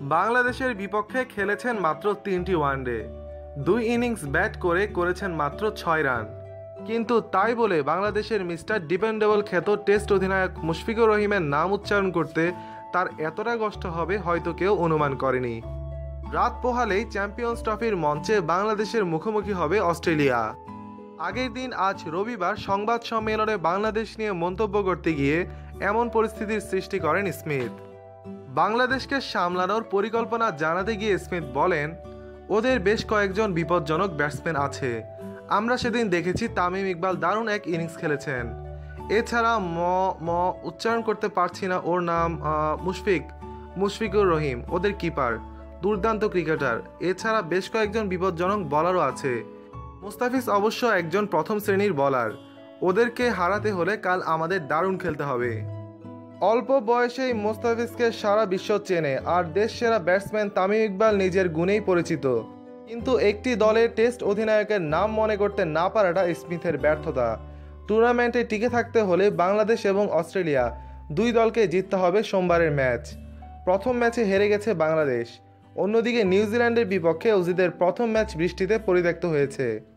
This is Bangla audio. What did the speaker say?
বাংলাদেশের বিপক্ষে খেলেছেন মাত্র তিনটি ওয়ানডে। দুই ইনিংস ব্যাট করে করেছেন মাত্র ছয় রান। কিন্তু তাই বলে বাংলাদেশের মিস্টার ডিপেন্ডেবল খ্যাত টেস্ট অধিনায়ক মুশফিকুর রহিমের নাম উচ্চারণ করতে তার এতটা কষ্ট হবে হয়তো কেউ অনুমান করেনি। রাত পোহালেই চ্যাম্পিয়ন্স ট্রফির মঞ্চে বাংলাদেশের মুখোমুখি হবে অস্ট্রেলিয়া। আগের দিন আজ রবিবার সংবাদ সম্মেলনে বাংলাদেশ নিয়ে মন্তব্য করতে গিয়ে এমন পরিস্থিতির সৃষ্টি করেন স্মিথ। বাংলাদেশকে সামলানোর পরিকল্পনা জানাতে গিয়ে স্মিথ বলেন, ওদের বেশ কয়েকজন বিপজ্জনক ব্যাটসম্যান আছে। আমরা সেদিন দেখেছি তামিম ইকবাল দারুণ এক ইনিংস খেলেছেন। এছাড়া ম ম উচ্চারণ করতে পারছি না ওর নাম মুশফিক, মুশফিকুর রহিম, ওদের কিপার, দুর্দান্ত ক্রিকেটার। এছাড়া বেশ কয়েকজন বিপজ্জনক বলারও আছে। মুস্তাফিজ অবশ্য একজন প্রথম শ্রেণির বলার। ওদেরকে হারাতে হলে কাল আমাদের দারুণ খেলতে হবে। অল্প বয়সেই মোস্তাফিজকে সারা বিশ্ব চেনে আর দেশ সেরা ব্যাটসম্যান তামিম ইকবাল নিজের গুণেই পরিচিত। কিন্তু একটি দলে টেস্ট অধিনায়কের নাম মনে করতে না পারাটা স্মিথের ব্যর্থতা। টুর্নামেন্টে টিকে থাকতে হলে বাংলাদেশ এবং অস্ট্রেলিয়া দুই দলকে জিততে হবে সোমবারের ম্যাচ। প্রথম ম্যাচে হেরে গেছে বাংলাদেশ। অন্যদিকে নিউজিল্যান্ডের বিপক্ষে অজিদের প্রথম ম্যাচ বৃষ্টিতে পরিত্যক্ত হয়েছে।